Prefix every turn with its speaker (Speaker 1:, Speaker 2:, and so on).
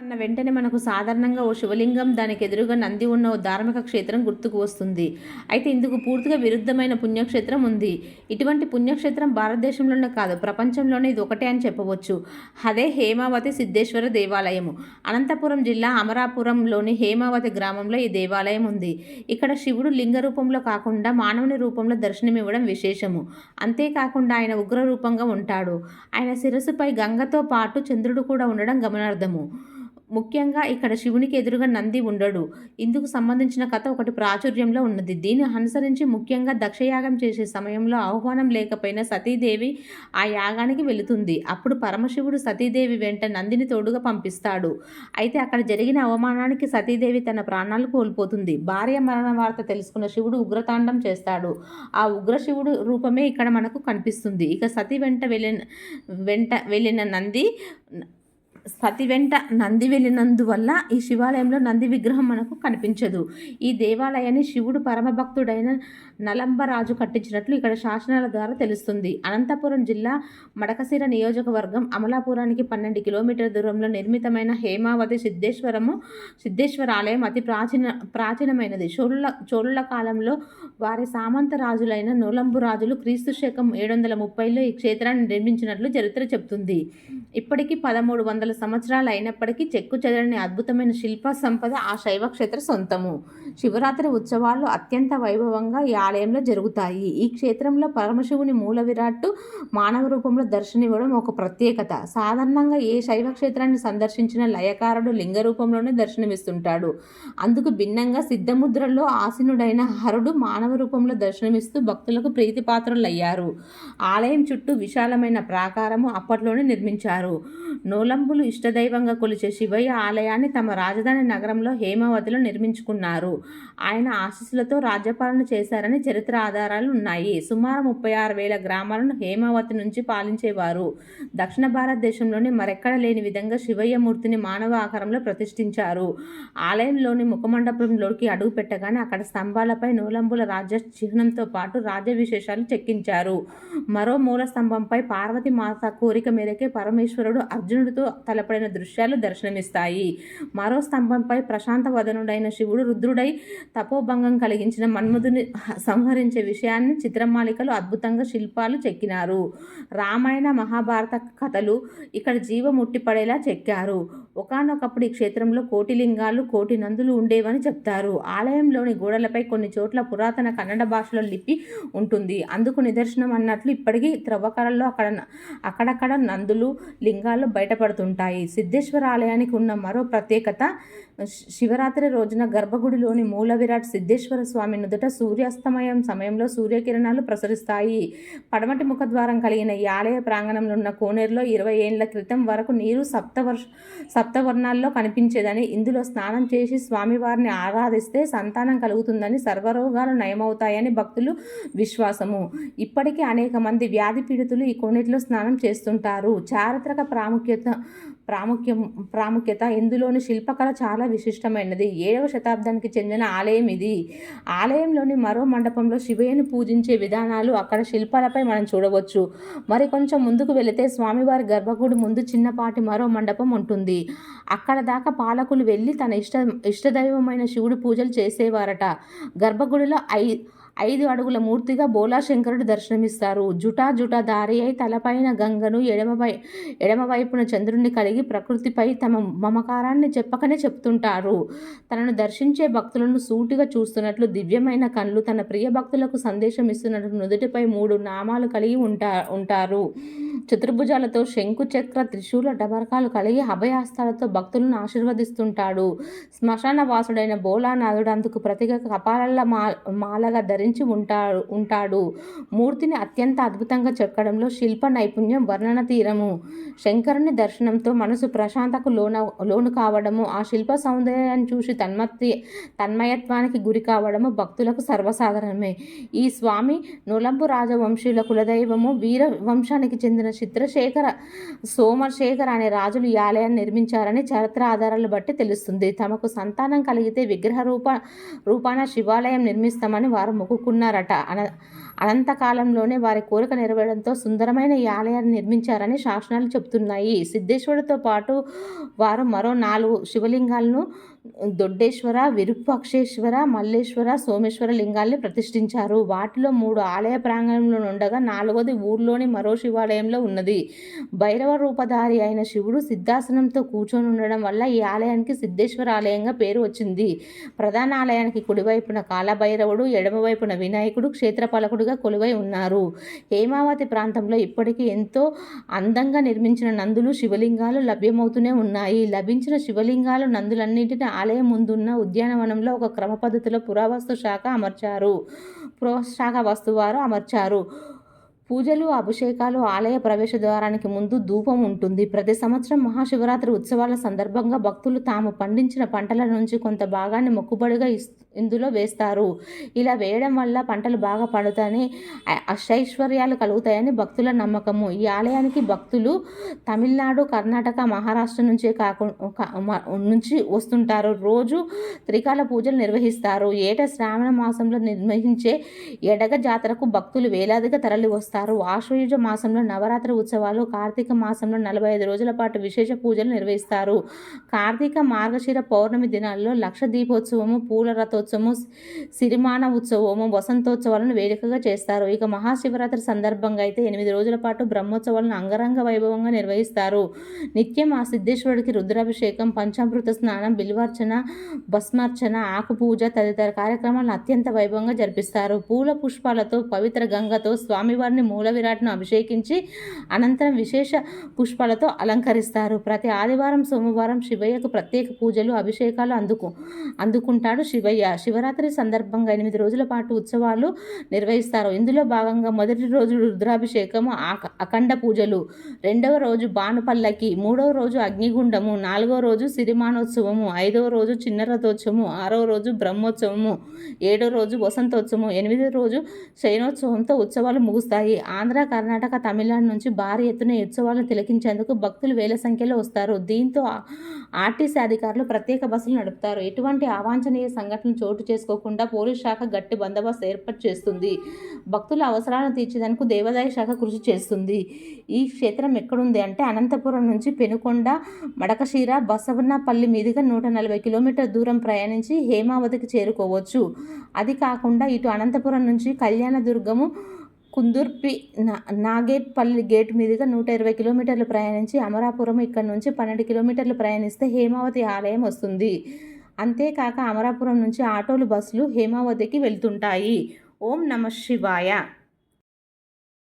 Speaker 1: అన్న వెంటనే మనకు సాధారణంగా ఓ శివలింగం దానికి ఎదురుగా నంది ఉన్న ఓ ధార్మిక క్షేత్రం గుర్తుకు వస్తుంది. అయితే ఇందుకు పూర్తిగా విరుద్ధమైన పుణ్యక్షేత్రం ఉంది. ఇటువంటి పుణ్యక్షేత్రం భారతదేశంలోనే కాదు ప్రపంచంలోనే ఇది ఒకటే అని చెప్పవచ్చు. అదే హేమావతి సిద్ధేశ్వర దేవాలయము. అనంతపురం జిల్లా అమరాపురంలోని హేమావతి గ్రామంలో ఈ దేవాలయం ఉంది. ఇక్కడ శివుడు లింగ రూపంలో కాకుండా మానవుని రూపంలో దర్శనమివ్వడం విశేషము. అంతేకాకుండా ఆయన ఉగ్ర రూపంగా ఉంటాడు. ఆయన శిరస్సుపై గంగతో పాటు చంద్రుడు కూడా ఉండడం గమనార్థము ముఖ్యంగా ఇక్కడ శివునికి ఎదురుగా నంది ఉండడు. ఇందుకు సంబంధించిన కథ ఒకటి ప్రాచుర్యంలో ఉన్నది. దీన్ని అనుసరించి ముఖ్యంగా దక్షయాగం చేసే సమయంలో ఆహ్వానం లేకపోయినా సతీదేవి ఆ యాగానికి వెళుతుంది. అప్పుడు పరమశివుడు సతీదేవి వెంట నందిని తోడుగా పంపిస్తాడు. అయితే అక్కడ జరిగిన అవమానానికి సతీదేవి తన ప్రాణాలు కోల్పోతుంది. భార్య మరణ వార్త తెలుసుకున్న శివుడు ఉగ్రతాండం చేస్తాడు. ఆ ఉగ్రశివుడు రూపమే ఇక్కడ మనకు కనిపిస్తుంది. ఇక సతి వెంట వెళ్ళిన వెంట వెళ్ళిన నంది సతి వెంట నంది వెళ్ళినందువల్ల ఈ శివాలయంలో నంది విగ్రహం మనకు కనిపించదు. ఈ దేవాలయాన్ని శివుడు పరమభక్తుడైన నలంబరాజు కట్టించినట్లు ఇక్కడ శాసనాల ద్వారా తెలుస్తుంది. అనంతపురం జిల్లా మడకశిర నియోజకవర్గం అమలాపురానికి పన్నెండు కిలోమీటర్ల దూరంలో నిర్మితమైన హేమావతి సిద్ధేశ్వరము సిద్ధేశ్వర ఆలయం అతి ప్రాచీన ప్రాచీనమైనది. చోళుల చోళుల కాలంలో వారి సామంత రాజులైన నోలంబు రాజులు క్రీస్తు శకం ఏడు వందల ముప్పైలో ఈ క్షేత్రాన్ని నిర్మించినట్లు చరిత్ర చెబుతుంది ఇప్పటికీ పదమూడు వందల సంవత్సరాలు అయినప్పటికీ చెక్కు చెదరని అద్భుతమైన శిల్ప సంపద ఆ శైవక్షేత్ర సొంతము. శివరాత్రి ఉత్సవాలు అత్యంత వైభవంగా ఈ ఆలయంలో జరుగుతాయి. ఈ క్షేత్రంలో పరమశివుని మూల విరాట్టు మానవ రూపంలో దర్శనమివ్వడం ఒక ప్రత్యేకత. సాధారణంగా ఏ శైవ క్షేత్రాన్ని సందర్శించిన లయకారుడు లింగ రూపంలోనే దర్శనమిస్తుంటాడు. అందుకు భిన్నంగా సిద్ధముద్రలో ఆసీనుడైన హరుడు మానవ రూపంలో దర్శనమిస్తూ భక్తులకు ప్రీతిపాత్రులయ్యారు. ఆలయం చుట్టూ విశాలమైన ప్రాకారము అప్పట్లోనే నిర్మించారు. నోలంబులు ఇష్టదైవంగా కొలిచే శివయ్య ఆలయాన్ని తమ రాజధాని నగరంలో హేమావతిలో నిర్మించుకున్నారు. ఆయన ఆశీస్సులతో రాజ్యపాలన చేశారని చరిత్ర ఆధారాలు ఉన్నాయి. సుమారు ముప్పై ఆరు వేల గ్రామాలను హేమావతి నుంచి పాలించేవారు. దక్షిణ భారతదేశంలోని మరెక్కడ లేని విధంగా శివయ్య మూర్తిని మానవ ఆకారంలో ప్రతిష్ఠించారు. ఆలయంలోని ముఖమండపంలోకి అడుగు పెట్టగానే అక్కడ స్తంభాలపై నోలంబుల రాజ్య చిహ్నంతో పాటు రాజ్య విశేషాలు చెక్కించారు. మరో మూల స్తంభంపై పార్వతి మాత కోరిక మేరకే పరమేశ్వరుడు అర్జునుడితో తలపడిన దృశ్యాలు దర్శనమిస్తాయి. మరో స్తంభంపై ప్రశాంత వదనుడైన శివుడు రుద్రుడై తపోభంగం కలిగించిన మన్మధుని సంహరించే విషయాన్ని చిత్రమాలికలు అద్భుతంగా శిల్పాలు చెక్కినారు. రామాయణ మహాభారత కథలు ఇక్కడ జీవ ముట్టిపడేలా చెక్కారు. ఒకనొకప్పుడు ఈ క్షేత్రంలో కోటి లింగాలు కోటి నందులు ఉండేవని చెప్తారు. ఆలయంలోని గోడలపై కొన్ని చోట్ల పురాతన కన్నడ భాషలో లిపి ఉంటుంది. అందుకు నిదర్శనం అన్నట్లు ఇప్పటికీ త్రవ్వకరల్లో అక్కడ అక్కడక్కడ నందులు లింగాలు బయటపడుతుంటాయి. సిద్ధేశ్వర ఆలయానికి ఉన్న మరో ప్రత్యేకత శివరాత్రి రోజున గర్భగుడిలోని మూల విరాట్ సిద్ధేశ్వర స్వామి నుదుట సూర్యాస్తమయం సమయంలో సూర్యకిరణాలు ప్రసరిస్తాయి. పడమటి ముఖద్వారం కలిగిన ఈ ఆలయ ప్రాంగణంలో ఉన్న కోనేరులో ఇరవై ఏళ్ళ క్రితం వరకు నీరు సప్తవర్ష సప్తవర్ణాల్లో కనిపించేదని ఇందులో స్నానం చేసి స్వామివారిని ఆరాధిస్తే సంతానం కలుగుతుందని సర్వరోగాలు నయమవుతాయని భక్తులు విశ్వాసము. ఇప్పటికీ అనేక మంది వ్యాధి పీడితులు ఈ కొన్నిటిలో స్నానం చేస్తుంటారు. చారిత్రక ప్రాముఖ్యత ప్రాముఖ్యం ప్రాముఖ్యత. ఇందులోని శిల్పకళ చాలా విశిష్టమైనది. ఏడవ శతాబ్దానికి చెందిన ఆలయం ఇది. ఆలయంలోని మరో మండపంలో శివయ్యను పూజించే విధానాలు అక్కడ శిల్పాలపై మనం చూడవచ్చు. మరి కొంచెం ముందుకు వెళితే స్వామివారి గర్భగుడి ముందు చిన్నపాటి మరో మండపం ఉంటుంది. అక్కడ దాకా పాలకులు వెళ్ళి తన ఇష్ట ఇష్టదైవమైన శివుడు పూజలు చేసేవారట. గర్భగుడిలో ఐ ఐదు అడుగుల మూర్తిగా బోలాశంకరుడు దర్శనమిస్తారు. జుటా జుటా దారి అయి తలపైన గంగను ఎడమవై ఎడమవైపున చంద్రుణ్ణి కలిగి ప్రకృతిపై తమ మమకారాన్ని చెప్పకనే చెప్తుంటారు. తనను దర్శించే భక్తులను సూటిగా చూస్తున్నట్లు దివ్యమైన కళ్ళు తన ప్రియ భక్తులకు సందేశం ఇస్తున్నట్లు నుదుటిపై మూడు నామాలు కలిగి ఉంటా ఉంటారు. చతుర్భుజాలతో శంకు చక్ర త్రిశూల డబరకాలు కలిగి అభయాస్తాలతో భక్తులను ఆశీర్వదిస్తుంటాడు. శ్మశాన వాసుడైన బోలానాథుడు అందుకు ప్రతిగా కపాలల మా మాలగా ధరించి ఉంటాడు ఉంటాడు. మూర్తిని అత్యంత అద్భుతంగా చెక్కడంలో శిల్ప నైపుణ్యం వర్ణన తీరము శంకరుని దర్శనంతో మనసు ప్రశాంతకు లోన లోను కావడము ఆ శిల్ప సౌందర్యాన్ని చూసి తన్మత్తి తన్మయత్వానికి గురి కావడము భక్తులకు సర్వసాధారణమే. ఈ స్వామి నులంబు రాజవంశీయుల కులదైవము వీర వంశానికి చెందిన చిత్రశేఖర సోమశేఖర్ అనే రాజులు ఈ ఆలయాన్ని నిర్మించారని చరిత్ర ఆధారాలు బట్టి తెలుస్తుంది. తమకు సంతానం కలిగితే విగ్రహ రూప రూపాన శివాలయం నిర్మిస్తామని వారు మొక్కు కోరుకున్నారట అన అనంతకాలంలోనే వారి కోరిక నెరవేరడంతో సుందరమైన ఈ ఆలయాన్ని నిర్మించారని శాసనాలు చెబుతున్నాయి. సిద్ధేశ్వరుడితో పాటు వారు మరో నాలుగు శివలింగాలను దొడ్డేశ్వర విరూపాక్షేశ్వర మల్లేశ్వర సోమేశ్వర లింగాల్ని ప్రతిష్ఠించారు. వాటిలో మూడు ఆలయ ప్రాంగణంలో ఉండగా నాలుగోది ఊర్లోని మరో శివాలయంలో ఉన్నది. భైరవ రూపధారి అయిన శివుడు సిద్ధాసనంతో కూర్చొని ఉండడం వల్ల ఈ ఆలయానికి సిద్ధేశ్వర ఆలయంగా పేరు వచ్చింది. ప్రధాన ఆలయానికి కుడివైపున కాలభైరవుడు ఎడమవైపున వినాయకుడు క్షేత్రపాలకుడుగా కొలువై ఉన్నారు. హేమావతి ప్రాంతంలో ఇప్పటికీ ఎంతో అందంగా నిర్మించిన నందులు శివలింగాలు లభ్యమవుతూనే ఉన్నాయి. లభించిన శివలింగాలు నందులన్నింటినీ ఆలయం ముందున్న ఉద్యానవనంలో ఒక క్రమ పద్ధతిలో పురావస్తు శాఖ అమర్చారు. పురావస్తు వస్తువారు అమర్చారు. పూజలు అభిషేకాలు ఆలయ ప్రవేశ ద్వారానికి ముందు ధూపం ఉంటుంది. ప్రతి సంవత్సరం మహాశివరాత్రి ఉత్సవాల సందర్భంగా భక్తులు తాము పండించిన పంటల నుంచి కొంత భాగాన్ని మొక్కుబడిగా ఇందులో వేస్తారు. ఇలా వేయడం వల్ల పంటలు బాగా పండుతాయని అష్టైశ్వర్యాలు కలుగుతాయని భక్తుల నమ్మకము. ఈ ఆలయానికి భక్తులు తమిళనాడు కర్ణాటక మహారాష్ట్ర నుంచే కాకుండా నుంచి వస్తుంటారు. రోజు త్రికాల పూజలు నిర్వహిస్తారు. ఏటా శ్రావణ మాసంలో నిర్వహించే ఎడగ జాతరకు భక్తులు వేలాదిగా తరలి వస్తారు. ఆశ్వయుజ మాసంలో నవరాత్రి ఉత్సవాలు కార్తీక మాసంలో నలభై ఐదు రోజుల పాటు విశేష పూజలు నిర్వహిస్తారు. కార్తీక మార్గశిర పౌర్ణమి దినాల్లో లక్ష దీపోత్సవము పూల రథోత్సవము సిరిమాన ఉత్సవము వసంతోత్సవాలను వేడుకగా చేస్తారు. ఇక మహాశివరాత్రి సందర్భంగా అయితే ఎనిమిది రోజుల పాటు బ్రహ్మోత్సవాలను అంగరంగ వైభవంగా నిర్వహిస్తారు. నిత్యం ఆ సిద్ధేశ్వరుడికి రుద్రాభిషేకం పంచామృత స్నానం బిల్వార్చన భస్మార్చన ఆకు పూజ తదితర కార్యక్రమాలను అత్యంత వైభవంగా జరిపిస్తారు. పూల పుష్పాలతో పవిత్ర గంగతో స్వామివారిని మూల విరాట్ను అభిషేకించి అనంతరం విశేష పుష్పాలతో అలంకరిస్తారు. ప్రతి ఆదివారం సోమవారం శివయ్యకు ప్రత్యేక పూజలు అభిషేకాలు అందుకు అందుకుంటాడు శివయ్య. శివరాత్రి సందర్భంగా ఎనిమిది రోజుల పాటు ఉత్సవాలు నిర్వహిస్తారు. ఇందులో భాగంగా మొదటి రోజు రుద్రాభిషేకము అఖండ పూజలు రెండవ రోజు బాణపల్లకి మూడవ రోజు అగ్నిగుండము నాలుగవ రోజు సిరిమానోత్సవము ఐదవ రోజు చిన్న రథోత్సవము ఆరవ రోజు బ్రహ్మోత్సవము ఏడవ రోజు వసంతోత్సవము ఎనిమిదో రోజు శయనోత్సవంతో ఉత్సవాలు ముగుస్తాయి. ఆంధ్ర కర్ణాటక తమిళనాడు నుంచి భారీ ఎత్తున ఉత్సవాలను తిలకించేందుకు భక్తులు వేల సంఖ్యలో వస్తారు. దీంతో ఆర్టీసీ అధికారులు ప్రత్యేక బస్సులు నడుపుతారు. ఎటువంటి అవాంఛనీయ సంఘటనలు చోటు చేసుకోకుండా పోలీస్ శాఖ గట్టి బందోబస్తు ఏర్పాటు చేస్తుంది. భక్తుల అవసరాలను తీర్చేందుకు దేవాదాయ శాఖ కృషి చేస్తుంది. ఈ క్షేత్రం ఎక్కడుంది అంటే అనంతపురం నుంచి పెనుకొండ మడకశీర బసవన్నపల్లి మీదుగా నూట నలభై కిలోమీటర్ దూరం ప్రయాణించి హేమావతికి చేరుకోవచ్చు. అది కాకుండా ఇటు అనంతపురం నుంచి కళ్యాణదుర్గము కుందుర్పి నా నాగేట్పల్లి గేట్ మీదుగా నూట ఇరవై కిలోమీటర్లు ప్రయాణించి అమరాపురం ఇక్కడ నుంచి పన్నెండు కిలోమీటర్లు ప్రయాణిస్తే హేమావతి ఆలయం వస్తుంది. అంతేకాక అమరాపురం నుంచి ఆటోలు బస్సులు హేమావతికి వెళ్తుంటాయి. ఓం నమ శివాయ.